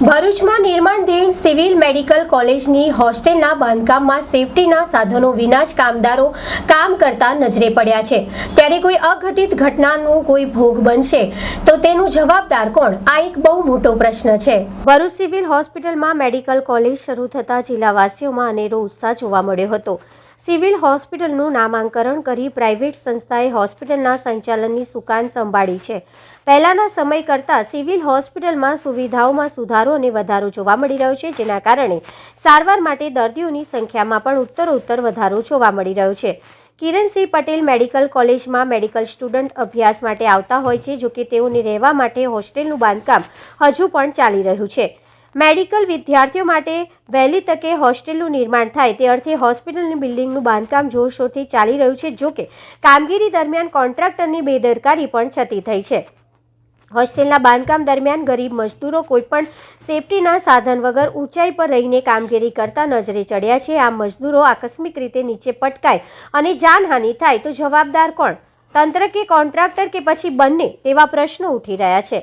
ભરૂચમાં નિર્માણધીન civil medical કોલેજની હોસ્ટેલના બાંધકામમાં સેફટીના સાધનો વિના જ કામદારો કામ કરતા નજરે પડ્યા છે. ત્યારે કોઈ અઘટિત ઘટનાનું કોઈ ભોગ બનશે તો તેનું જવાબદાર કોણ? આ એક બહુ મોટો પ્રશ્ન છે. ભરૂચ સિવિલ હોસ્પિટલમાં મેડિકલ કોલેજ શરૂ થતાં જિલ્લાવાસીઓમાં અનેરો ઉત્સાહ જોવા મળ્યો હતો. સિવિલ હોસ્પિટલનું નામાંકરણ કરી પ્રાઇવેટ સંસ્થાએ હોસ્પિટલના સંચાલનની સુકાન સંભાળી છે. પહેલાંના સમય કરતાં સિવિલ હોસ્પિટલમાં સુવિધાઓમાં સુધારો અને વધારો જોવા મળી રહ્યો છે, જેના કારણે સારવાર માટે દર્દીઓની સંખ્યામાં પણ ઉત્તરોત્તર વધારો જોવા મળી રહ્યો છે. કિરણસિંહ પટેલ મેડિકલ કોલેજમાં મેડિકલ સ્ટુડન્ટ અભ્યાસ માટે આવતા હોય છે, જોકે તેઓને રહેવા માટે હોસ્ટેલનું બાંધકામ હજુ પણ ચાલી રહ્યું છે. મેડિકલ વિદ્યાર્થીઓ માટે વહેલી તકે હોસ્ટેલનું નિર્માણ થાય તે અર્થે હોસ્પિટલની બિલ્ડિંગનું બાંધકામ જોરશોરથી ચાલી રહ્યું છે, જોકે કામગીરી દરમિયાન કોન્ટ્રાક્ટરની બેદરકારી પણ છતી થઈ છે. હોસ્ટેલના બાંધકામ દરમિયાન ગરીબ મજદૂરો કોઈપણ સેફટીના સાધન વગર ઊંચાઈ પર રહીને કામગીરી કરતા નજરે ચડ્યા છે. આ મજદૂરો આકસ્મિક રીતે નીચે પટકાય અને જાનહાનિ થાય તો જવાબદાર કોણ? તંત્ર કે કોન્ટ્રાક્ટર કે પછી બંને? તેવા પ્રશ્નો ઉઠી રહ્યા છે.